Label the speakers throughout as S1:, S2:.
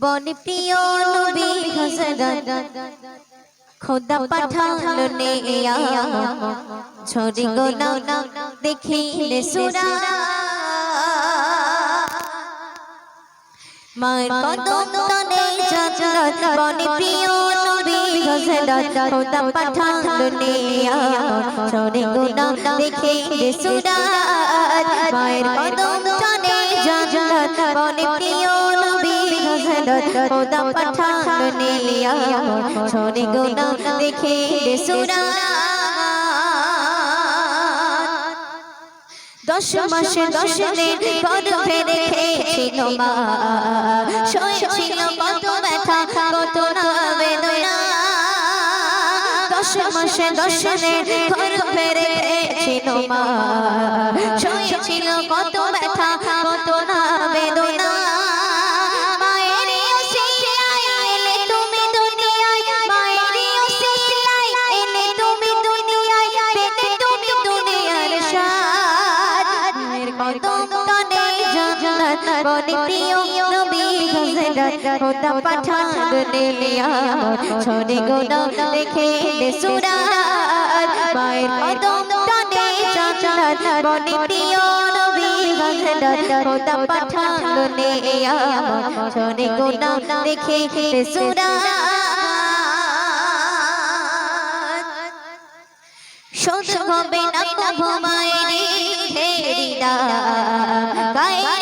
S1: বন প্রিয় নবী হযরত খোদা পাঠালো নেয়া ঝরে গোনা দেখিলে সুরা। মায়ের কদম তনে জান্নাত বন প্রিয় নবী হযরত খোদা পাঠালো নেয়া ঝরে গোনা দেখিলে সুরা। মায়ের কদম তনে জান্নাত বন প্রিয় নবী হযরত খোদা দশ মাসে দশ দিন গর্ভে রেখেছিল মা সয়েছিল কত ব্যথা কত না বেদনা দশ মাসে দশ দিন গর্ভে রেখেছিল মা সয়েছিল কত ব্যথা জান্নাত নবী হযরত খোদা পাঠান নেলিয়া ছড়ে গোনা দেখে সুরাত মায়ের কদম তনে জান্নাত বনে নবী হযরত খোদা পাঠান নেলিয়া ছড়ে গোনা দেখে সুরাত সহ্য হবে না কভু মায়ের ঘেরিদা গায়ের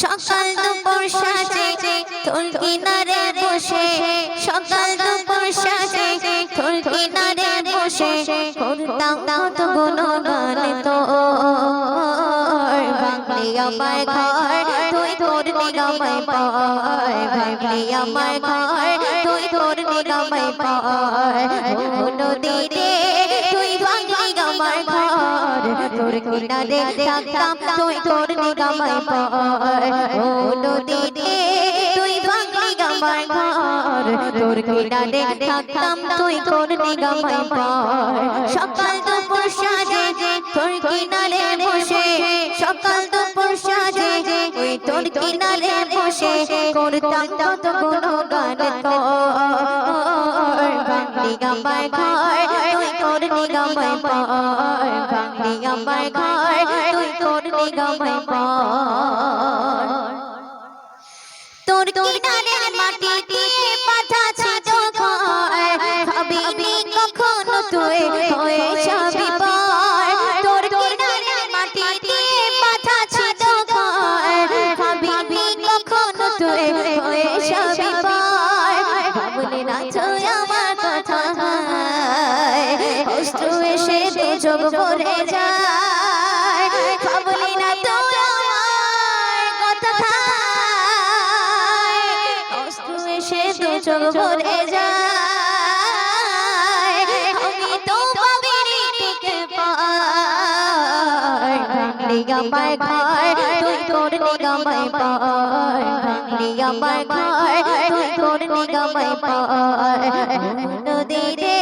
S1: সকাল দুপুর সাজে তোর কিনারে বসে। সকাল দুপুর সাজে তোর কিনারে বসে। করতাম কত গুণগান তো। বাংলি আমার ঘর, তুই তোর নিগমায় পায় বাংলি আমার ঘর, তুই তোর নিগমায় পায় ও নদীরে তোর কিনারে থাকতাম তুই তোর নিগমায় পায় ও সকাল দুপুর সাজে তোর কিনারে বসে। সকাল দুপুর সাজে ওই তোর কিনারে বসে। করতাম কত গুণগান তোর। বাংলি আমার ঘর, তুই তোর নিগমায় পায় বাংলি আমার ঘর। তুই তোর নিগমায় পায় তোর কিনারে মাটি? ভরে যায়। ভাবলি না তুই আমার কথা অষ্টু এসে দু চোখ ভরে যায়। আমি তো পাবিনি টিকে পাই। ভাঙলি আমার ঘর। তুই তোর নিগমায় পার ভাঙলি আমার ঘর। তুই তোর নিগমায় পার নদী রে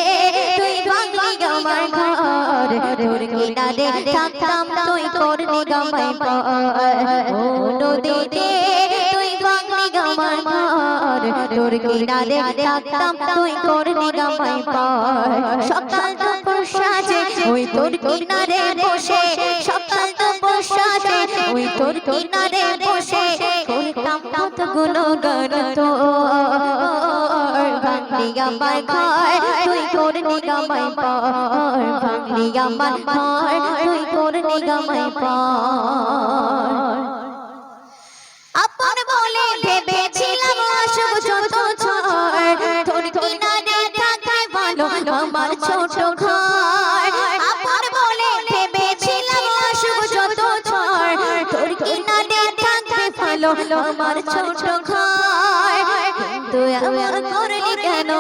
S1: ঘর কিনারে থাকতাম তুই তোর নিগমায় পার ও নদী তুই ভাঙলি আমার ঘর। তোর কিনারে থাকতাম তুই তোর নিগমায় সকাল দুপুর সাজে ওই তোর কিনারে বসে। সকাল দুপুর সাজে ওই তোর কিনারে বসে। করতাম কতগুলো গান তোর। ভাঙলি আমার ঘর তুই তোর নিগমায় পার ভাঙলি আমার ঘর তুই তোর নিগমায় পার। আপন বলে ভেবেছিলাম অশুভ যত ঝড়, তোর কিনারে থাকায় ভালো আমার ছোট ঘর। আপন বলে ভেবেছিলাম অশুভ যত ঝড়, তোর কিনারে থাকবে ভালো আমার ছোট ঘর। তুই আমার করলি কেন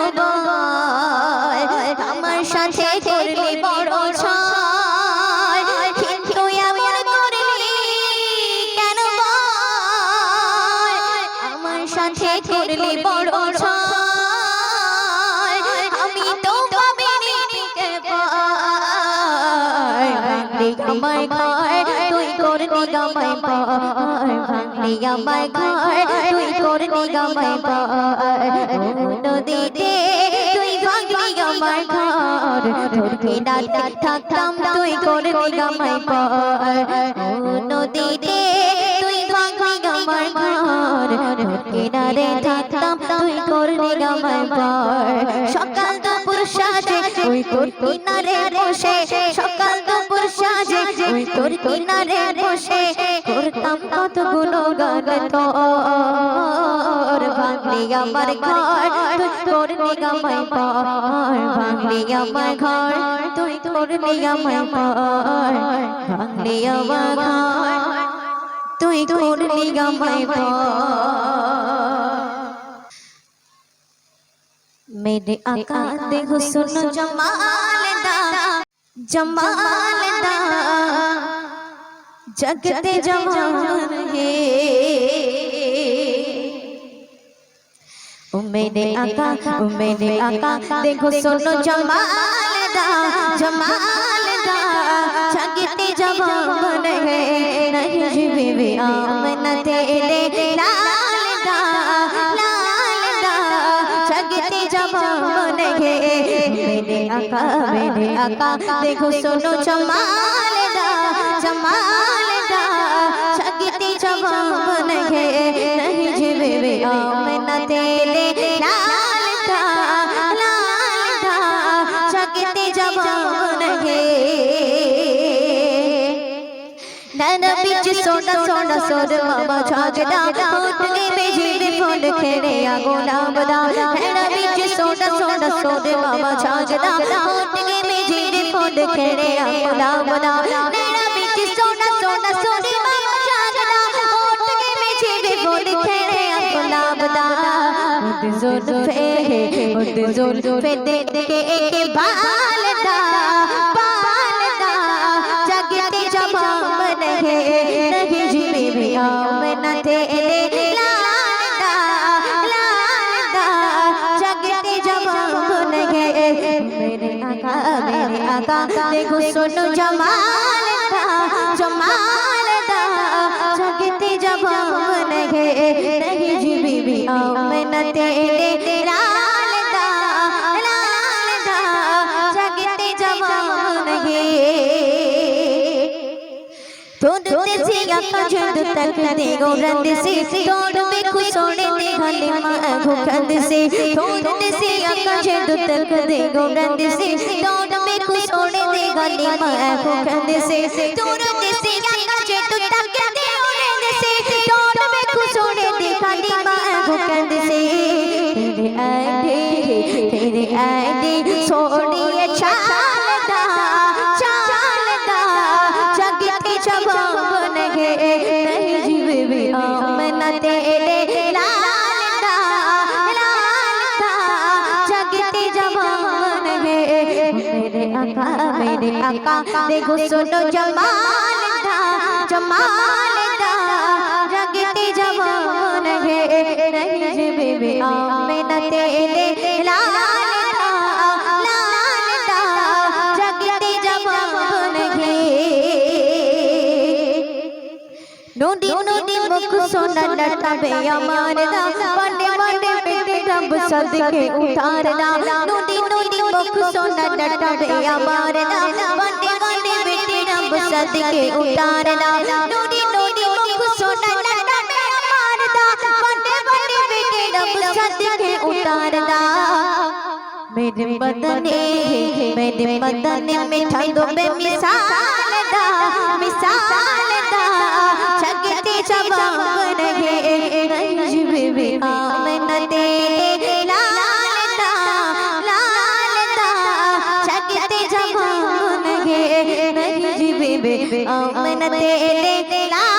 S1: আমার সাথে করলি আমার ঘর তুই তোর নিগমায় পার ভাঙলি আমার ঘর তুই তোর নিগমায় পার। নদীতে তুই ভাঙলি আমার ঘর তোর কিনারে থাকতাম, তুই তোর নিগমায় পার। নদীতে তুই ভাঙলি আমার ঘর কিনারে থাকতাম, তুই তোর নিগমায় পার। সকাল দুপুর সাজে, ওই তোর কিনারে বসে কিনারে বসে করতাম কতগুলো গান তোর ভাঙলি আমার ঘর তুই তোর নিগমায় পার ভাঙলি আমার ঘর তুই তোর নিগমায় পার ভাঙলি আমার ঘর তুই তোর নিগমায় পার मेरे आका दे हुस्न जमाल दा जमाल दा जगते जवान है ओ मेरे आका ओ मेरे आका देखो सुनो जमाल दा जमाल दा जगते जवान है नहीं जीवे वे आमना तेरे लाल दा लाल दा जगते जवान है मेरे आका मेरे आका देखो सुनो जमाल दा जमाल दा जगते जवान है नहीं जीवे वे आमना तेरे लाल दा लाल दा जगते जवान है नैन बिच सोना सोना सोर मामा छागदा होठ के बेजीरे फूल खेड़े आ गुलाब दा नैन बिच सोना सोना सोर मामा छागदा होठ के बेजीरे फूल खेड़े आ गुलाब दा খোদা জোর ফে দেখো সুনো জমাল থা जब हम गए नहीं जी बीबी आओ न तेरे लाल दा लाल दा, जगते जब हम गए ढूंढते से अपना झुंड तक दे, गोरंद से ढूंढ में खुश होने दे हले मांगो कंद से। ढूंढते से अपना झुंड तक दे, गोरंद से ढूंढ में खुश होने दे गली मांगो कंद से। ढूंढते से अपना কাঁদছে তেরে আইডি তেরে আইডি সোনিয়ে চাল দা চাল দা জগতে জবাব নহে তহজিব আমনা তেরে আকা মেরে আকা দেখো সুনো জমাল দা জমাল है नहीं जे बेबे आमना तेरे लाल था लाल था जगते जवान है नोडी नोडी मुख सोना लटबे अमर दा पंडे पंडे पे रब सदके उतारना नोडी नोडी मुख सोना लटबे अमर दा पंडे पंडे पे रब सदके उतारना नोडी मेरे बदने मेरे बदने में ठंडो में मिसाल दा मिसाल दा छगते जवान है रंज बेबी आमन तेरे लाल दा लाल दा छगते जवान है रंज बेबी आमन तेरे लाल